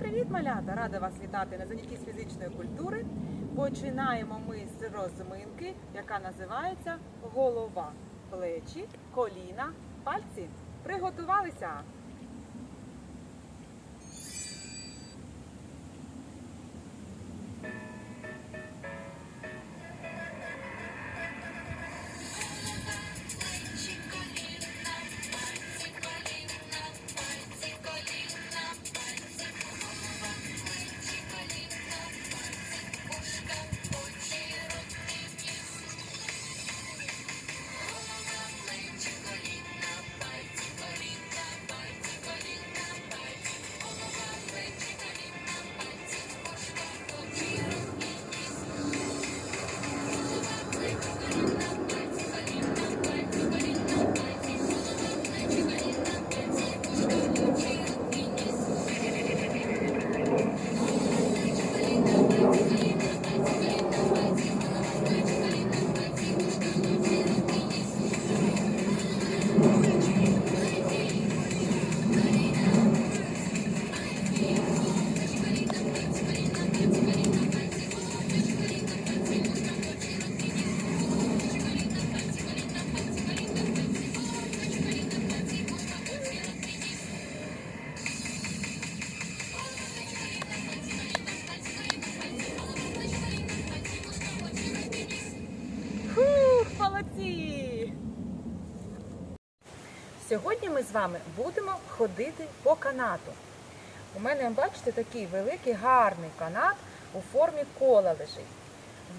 Привіт, малята! Рада вас вітати на занятті з фізичної культури. Починаємо ми з розминки, яка називається голова, плечі, коліна, пальці. Приготувалися! Сьогодні ми з вами будемо ходити по канату. У мене, бачите, такий великий гарний канат у формі кола лежить.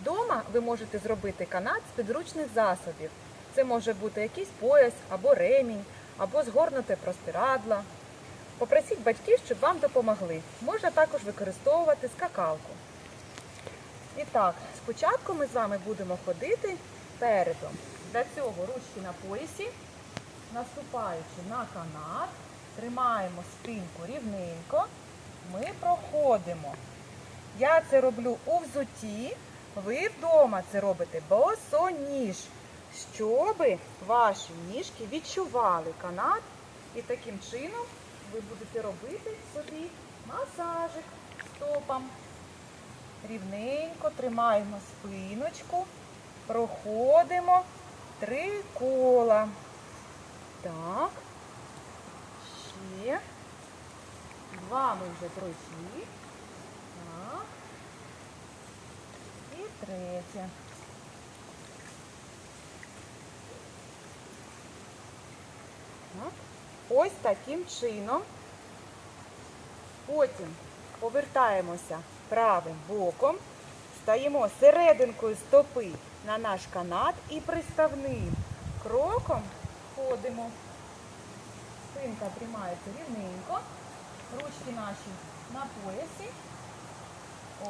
Вдома ви можете зробити канат з підручних засобів. Це може бути якийсь пояс або ремінь, або згорнуте простирадло. Попросіть батьків, щоб вам допомогли. Можна також використовувати скакалку. І так, спочатку ми з вами будемо ходити передом. Для цього ручки на поясі, наступаючи на канат, тримаємо спинку рівненько, ми проходимо. Я це роблю у взутті, ви вдома це робите босоніж, щоб ваші ніжки відчували канат і таким чином ви будете робити собі масажик стопам. Рівненько тримаємо спиночку, проходимо три кола. Так. Ще. Два ми вже пройшли. Так. І третє. Так. Ось таким чином. Потім повертаємося правим боком, стаємо серединкою стопи на наш канат і приставним кроком ходимо. Спинка тримається рівненько, ручки наші на поясі.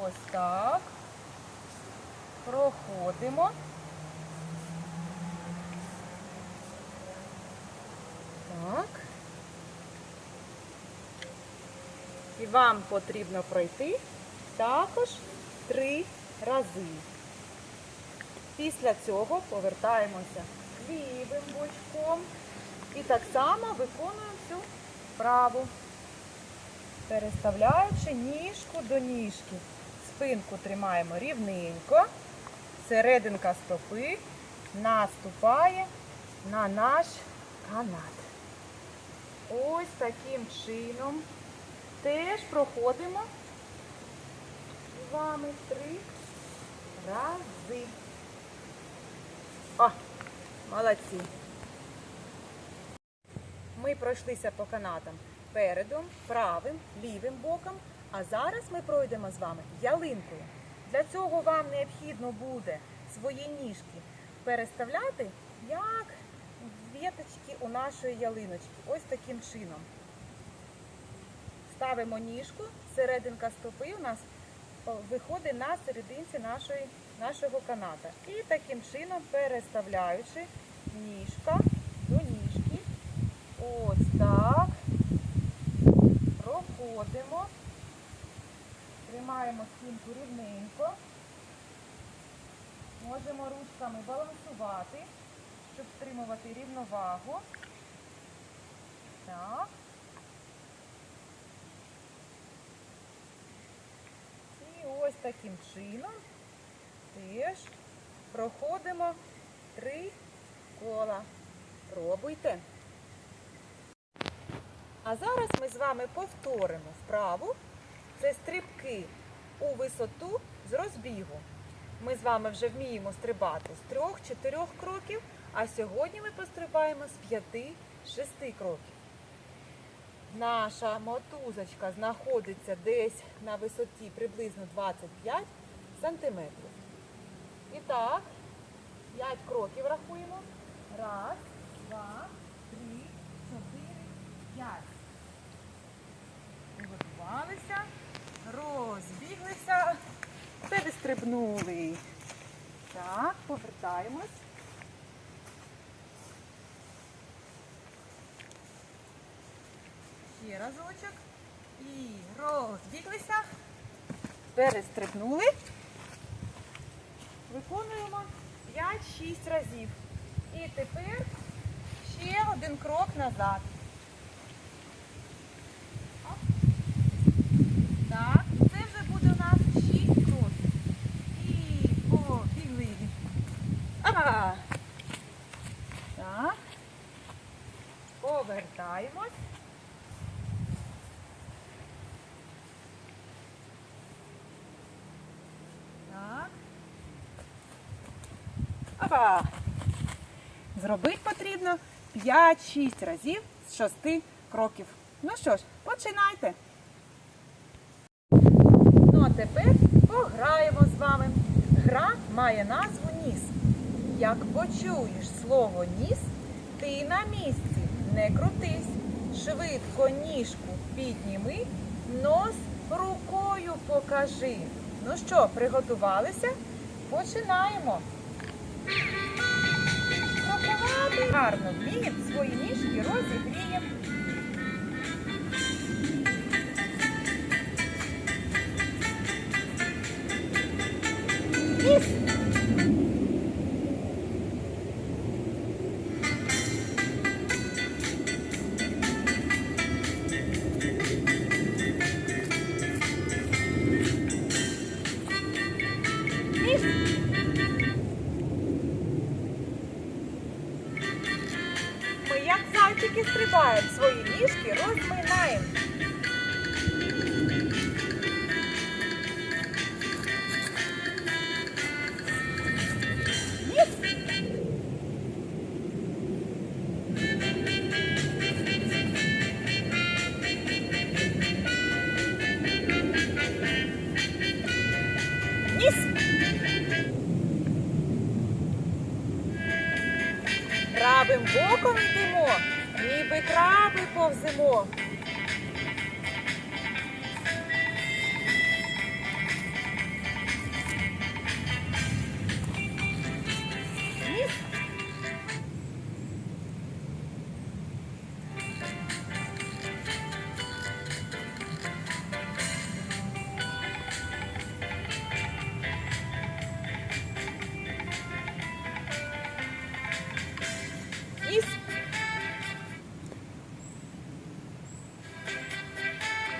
Ось так. Проходимо. Так. І вам потрібно пройти також три рази. Після цього повертаємося лівим бочком і так само виконуємо всю вправу, переставляючи ніжку до ніжки. Спинку тримаємо рівненько, серединка стопи наступає на наш канат. Ось таким чином теж проходимо з вами три рази. О, молодці. Ми пройшлися по канатам передом, правим, лівим боком, а зараз ми пройдемо з вами ялинкою. Для цього вам необхідно буде свої ніжки переставляти, як віточки у нашої ялиночки. Ось таким чином. Ставимо ніжку, серединка стопи у нас виходить на серединці нашої, нашого каната. І таким чином переставляючи ніжка до ніжки. Ось так. Проходимо. Тримаємо спинку рівненько. Можемо ручками балансувати, щоб стримувати рівновагу. Так. Таким чином теж проходимо три кола. Пробуйте. А зараз ми з вами повторимо вправу. Це стрибки у висоту з розбігу. Ми з вами вже вміємо стрибати з трьох-чотирьох кроків, а сьогодні ми пострибаємо з п'яти-шести кроків. Наша мотузочка знаходиться десь на висоті приблизно 25 сантиметрів. І так, 5 кроків рахуємо. Раз, два, три, чотири, п'ять. Приготувалися, розбіглися, перестрибнули. Так, повертаємось. Ще разочок. І розбіглися. Перестрибнули. Виконуємо 5-6 разів. І тепер ще один крок назад. Так, це вже буде у нас 6 кроків. І побігли. Ага. Так. Повертаємось. Так. Опа. Зробити потрібно 5-6 разів з 6 кроків. Ну що ж, починайте. Ну а тепер пограємо з вами. Гра має назву ніс. Як почуєш слово ніс, ти на місці не крутись. Швидко ніжку підніми, нос рукою покажи. Ну що, приготувалися? Починаємо. Гарно вміємо, свої ніжки розігріємо. Стрибаємо, свої ніжки розминаємо. Правим боком йдемо, ніби краби повземо.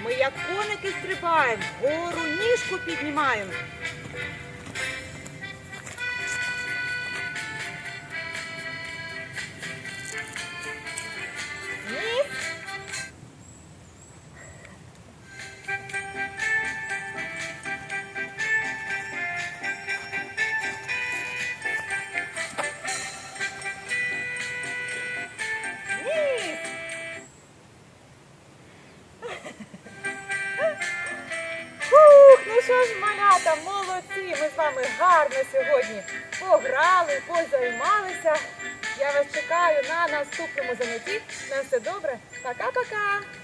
Ми як коники стрибаємо, гору ніжку піднімаємо. Вами гарно сьогодні пограли, позаймалися. Я вас чекаю на наступному занятті. На все добре. Пока-пока!